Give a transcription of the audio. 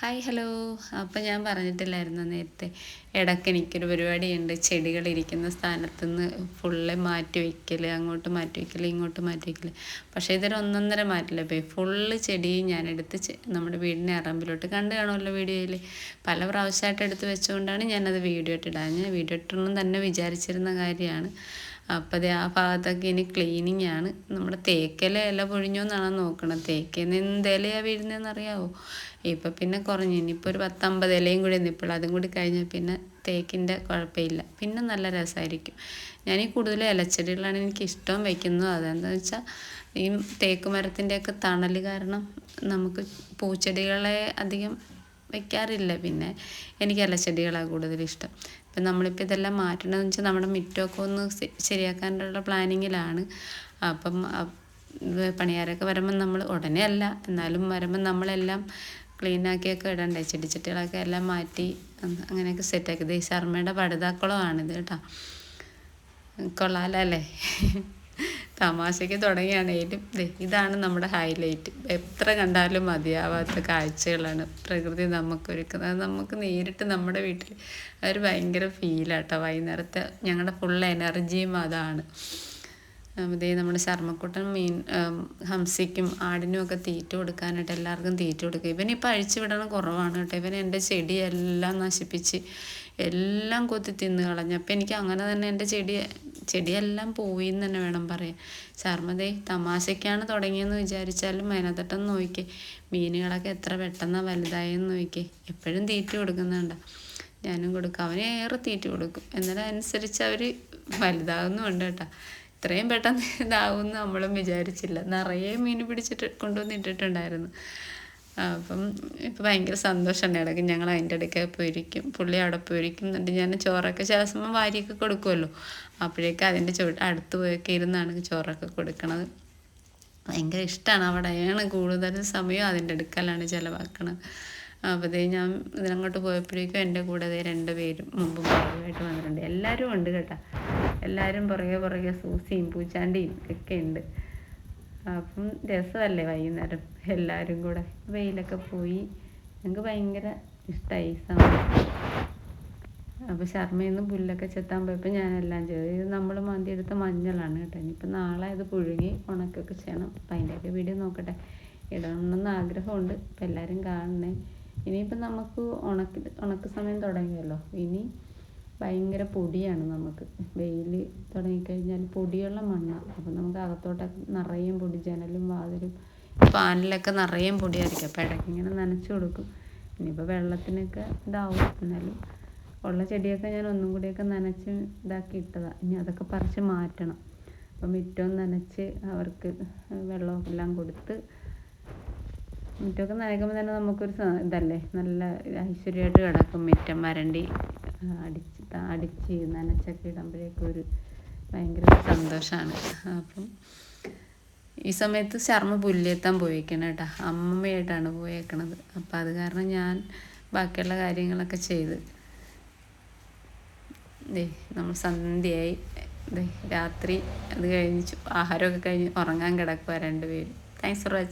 Hi hello അപ്പം ഞാൻ പറഞ്ഞിട്ടില്ലായിരുന്നു നേരത്തെ? ഇടയ്ക്ക് എനിക്കൊരു പരിപാടിയുണ്ട്. ചെടികളിരിക്കുന്ന സ്ഥാനത്ത് നിന്ന് ഫുള്ള് മാറ്റി വയ്ക്കൽ അങ്ങോട്ട് മാറ്റി വയ്ക്കൽ ഇങ്ങോട്ട് മാറ്റി വയ്ക്കൽ പക്ഷേ ഇതൊരു ഒന്നൊന്നര മാറ്റില്ല പോയി? ഫുള്ള് ഞാൻ ഞാനെടുത്ത് നമ്മുടെ വീടിന്റെ അറമ്പിലോട്ട് കണ്ടു കാണുമല്ലോ വീഡിയോയിൽ പല പ്രാവശ്യമായിട്ട് എടുത്ത് വെച്ചുകൊണ്ടാണ് ഞാനത് വീഡിയോ ഇട്ടിടാൻ ഞാൻ വീഡിയോ ഇട്ടണം തന്നെ വിചാരിച്ചിരുന്ന കാര്യമാണ്. അപ്പോൾ ആ ഭാഗത്തൊക്കെ ഇനി ക്ലീനിങ് ആണ്. നമ്മുടെ തേക്കല ഇല പൊഴിഞ്ഞോ എന്നാണ് നോക്കണം തേക്കേന്ന് എന്ത് ഇലയാണ് വീഴുന്നതെന്ന് അറിയാവോ ഇപ്പം പിന്നെ കുറഞ്ഞു. ഇനിയിപ്പോൾ ഒരു പത്തമ്പത് ഇലയും കൂടി നിൽപ്പുള്ളൂ അതും കൂടി കഴിഞ്ഞാൽ പിന്നെ തേക്കിന്റെ കുഴപ്പമില്ല. പിന്നെ നല്ല രസമായിരിക്കും ഞാൻ ഈ കൂടുതൽ ഇലച്ചെടികളാണ് എനിക്ക് ഇഷ്ടം വയ്ക്കുന്നത് അതെന്താണെന്ന് വെച്ചാൽ ഈ തേക്ക് മരത്തിന്റെയൊക്കെ തണൽ കാരണം നമുക്ക് പൂച്ചെടികളെ അധികം വെക്കാറില്ല പിന്നെ എനിക്ക് ഇലച്ചെടികളാണ് കൂടുതൽ ഇഷ്ടം. ഇപ്പം നമ്മളിപ്പോൾ ഇതെല്ലാം മാറ്റണമെന്ന് വെച്ചാൽ നമ്മുടെ മിറ്റമൊക്കെ ഒന്ന് ശരിയാക്കാനുള്ള പ്ലാനിങ്ങിലാണ്. അപ്പം പണിയാരൊക്കെ വരുമ്പം നമ്മൾ ഉടനെ അല്ല എന്നാലും വരുമ്പം നമ്മളെല്ലാം ക്ലീനാക്കിയൊക്കെ ഇടണ്ടേ. ചെടിച്ചട്ടികളൊക്കെ എല്ലാം മാറ്റി അങ്ങനെയൊക്കെ സെറ്റാക്കി. ഇത് ശർമ്മയുടെ പടുതാക്കുളമാണിത് കേട്ടോ. കൊള്ളാലല്ലേ? തമാശയ്ക്ക് തുടങ്ങിയാണേലും. ഇതാണ് നമ്മുടെ ഹൈലൈറ്റ് എത്ര കണ്ടാലും മതിയാവാത്ത കാഴ്ചകളാണ് പ്രകൃതി നമുക്കൊരുക്കുന്നത്. നമുക്ക് നേരിട്ട് നമ്മുടെ വീട്ടിൽ ഒരു ഭയങ്കര ഫീലാട്ടോ വൈകുന്നേരത്തെ ഞങ്ങളുടെ ഫുൾ എനർജിയും അതാണ്. ഇതേ നമ്മുടെ ശർമ്മക്കുട്ടൻ മീൻ ഹംസിക്കും ആടിനും ഒക്കെ തീറ്റ കൊടുക്കാനായിട്ട് എല്ലാവർക്കും തീറ്റ കൊടുക്കുക. ഇവൻ ഇപ്പം അഴിച്ചു വിടണം കുറവാണ് കേട്ടോ. ഇവൻ എന്റെ ചെടിയെല്ലാം നശിപ്പിച്ച് എല്ലാം കൊത്തി തിന്ന് കളഞ്ഞു. അപ്പം എനിക്ക് അങ്ങനെ തന്നെ എന്റെ ചെടി ചെടിയെല്ലാം പോയി എന്ന് തന്നെ വേണം പറയാൻ. ശർമ്മദേ തമാശയ്ക്കാണ് തുടങ്ങിയെന്ന് വിചാരിച്ചാലും അതിനകത്തോട്ടൊന്ന് നോക്കിക്കേ. മീനുകളൊക്കെ എത്ര പെട്ടെന്ന് വലുതായെന്ന് നോക്കിക്കേ. എപ്പോഴും തീറ്റ കൊടുക്കുന്നുണ്ട. ഞാനും കൊടുക്കും. അവന് ഏറെ തീറ്റ കൊടുക്കും. എന്നാലും അനുസരിച്ച് അവർ വലുതാകുന്നുണ്ട് കേട്ടോ. ഇത്രയും പെട്ടെന്ന് ഇതാവും നമ്മളും വിചാരിച്ചില്ല. നിറയെ മീൻ പിടിച്ചിട്ട് കൊണ്ടുവന്ന് ഇട്ടിട്ടുണ്ടായിരുന്നു. അപ്പം ഇപ്പം ഭയങ്കര സന്തോഷമുണ്ട് ഇടയ്ക്ക് ഞങ്ങൾ അതിന്റെ ഇടയ്ക്ക് പോയിരിക്കും പുള്ളി അവിടെ പോയിരിക്കും എന്നിട്ട് ഞാൻ ചോറൊക്കെ ശാസമം വാരിയൊക്കെ കൊടുക്കുമല്ലോ. അപ്പോഴേക്കും അതിന്റെ ചുവ അടുത്ത് പോയൊക്കെ ഇരുന്നാണ് ചോറൊക്കെ കൊടുക്കണത്. ഭയങ്കര ഇഷ്ടമാണ് അവിടെയാണ് കൂടുതൽ സമയം അതിന്റെ അടുക്കലാണ് ചിലവാക്കണത്. അപ്പോൾ ഞാൻ ഇതിനങ്ങോട്ട് പോയപ്പോഴേക്കും എന്റെ കൂടെ രണ്ട് പേരും മുമ്പും പുറകുമായിട്ട് വന്നിട്ടുണ്ട്. എല്ലാവരും ഉണ്ട് കേട്ടോ. എല്ലാവരും പുറകെ പുറകെ സൂസിയും പൂച്ചാണ്ടിയും ഒക്കെ ഉണ്ട്. അപ്പം രസമല്ലേ വൈകുന്നേരം എല്ലാവരും കൂടെ. വെയിലൊക്കെ പോയി. ഞങ്ങൾക്ക് ഭയങ്കര ഇഷ്ടമായി സമയം. അപ്പോൾ ശർമ്മയിൽ നിന്ന് പുല്ലൊക്കെ ചെത്താൻ പോയപ്പോൾ ഞാനെല്ലാം ചെയ്തു. ഇത് നമ്മൾ മന്തി എടുത്ത മഞ്ഞളാണ് കേട്ടോ. ഇനിയിപ്പോൾ നാളെ ഇത് പുഴുങ്ങി ഉണക്കൊക്കെ ചെയ്യണം. അപ്പം അതിന്റെയൊക്കെ വീഡിയോ നോക്കട്ടെ. ഇടണമെന്ന് ആഗ്രഹമുണ്ട്. അപ്പം എല്ലാവരും കാണണേ ഇനിയിപ്പോൾ നമുക്ക് ഉണക്ക് ഉണക്ക് സമയം തുടങ്ങിയല്ലോ. ഇനി ഭയങ്കര പൊടിയാണ് നമുക്ക്. വെയിൽ തുടങ്ങിക്കഴിഞ്ഞാൽ പൊടിയുള്ള മണ്ണാണ് അപ്പം നമുക്ക് അകത്തോട്ടൊക്കെ നിറയും പൊടി ജനലും വാതിലും പാനിലൊക്കെ നിറയും പൊടിയായിരിക്കും. അപ്പം ഇടയ്ക്ക് ഇങ്ങനെ നനച്ച് കൊടുക്കും. ഇനിയിപ്പോൾ വെള്ളത്തിനൊക്കെ ഇതാവും. എന്നാലും ഉള്ള ചെടിയൊക്കെ ഞാൻ ഒന്നും കൂടിയൊക്കെ നനച്ച് ഇതാക്കി ഇട്ടതാണ് ഇനി അതൊക്കെ പറിച്ച് മാറ്റണം. അപ്പം മുറ്റവും നനച്ച് അവർക്ക് വെള്ളമെല്ലാം കൊടുത്ത് മുറ്റമൊക്കെ നനയ്ക്കുമ്പോൾ തന്നെ നമുക്കൊരു ഇതല്ലേ? നല്ല ഐശ്വര്യമായിട്ട് കിടക്കും മുറ്റം വരണ്ടി. അടിച്ച് അടിച്ച് നനച്ചൊക്കെ ഇടുമ്പോഴേക്കും ഒരു ഭയങ്കര സന്തോഷമാണ് അപ്പം ഈ സമയത്ത് ശർമ്മ പുല്ലേത്താൻ പോയേക്കണം കേട്ടോ. അമ്മമ്മയായിട്ടാണ് പോയേക്കണത്. അപ്പം അത് കാരണം ഞാൻ ബാക്കിയുള്ള കാര്യങ്ങളൊക്കെ ചെയ്ത് ദേ നമ്മൾ സന്ധ്യയായി. ദേ രാത്രി അത് കഴിഞ്ഞ് ആഹാരമൊക്കെ കഴിഞ്ഞ് ഉറങ്ങാൻ കിടക്കുക രണ്ടുപേരും. Thanks for watching